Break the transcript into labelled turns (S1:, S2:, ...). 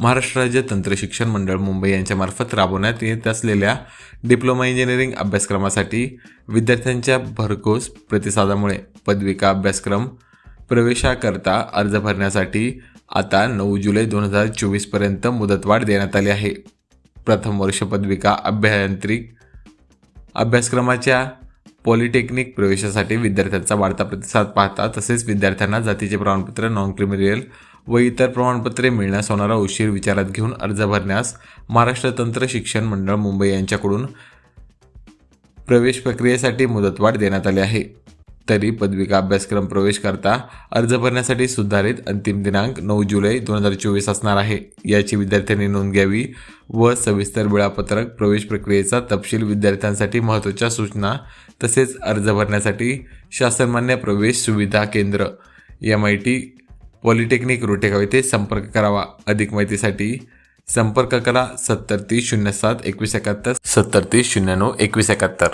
S1: महाराष्ट्र राज्य तंत्र शिक्षण मंडळ मुंबई यांच्यामार्फत राबवण्यात येत असलेल्या डिप्लोमा इंजिनिअरिंग अभ्यासक्रमासाठी विद्यार्थ्यांच्या भरघोस प्रतिसादामुळे पदविका अभ्यासक्रम प्रवेशाकरता अर्ज भरण्यासाठी आता नऊ जुलै दोन हजार चोवीसपर्यंत मुदतवाढ देण्यात आली आहे. प्रथम वर्ष पदविका अभ्यांत्रिक अभ्यासक्रमाच्या पॉलिटेक्निक प्रवेशासाठी विद्यार्थ्यांचा वाढता प्रतिसाद पाहता तसेच विद्यार्थ्यांना जातीचे प्रमाणपत्र नॉन क्रिमिनल व इतर प्रमाणपत्रे मिळण्यास होणारा उशीर विचारात घेऊन अर्ज भरण्यास महाराष्ट्र तंत्र शिक्षण मंडळ मुंबई यांच्याकडून प्रवेश प्रक्रियेसाठी मुदतवाढ देण्यात आली आहे. तरी पदविका अभ्यासक्रम प्रवेश करता अर्ज भरण्यासाठी सुधारित अंतिम दिनांक नऊ जुलै दोन हजार चोवीस असणार आहे. याची विद्यार्थ्यांनी नोंद घ्यावी व सविस्तर वेळापत्रक प्रवेश प्रक्रियेचा तपशील विद्यार्थ्यांसाठी महत्त्वाच्या सूचना तसेच अर्ज भरण्यासाठी शासनमान्य प्रवेश सुविधा केंद्र M I T polytechnic Rotegaon येथे संपर्क करावा. अधिक माहितीसाठी संपर्क करा सत्तर तीस शून्य सात एकवीस एकाहत्तर सत्तर तीस शून्य नऊ एकवीस एकाहत्तर.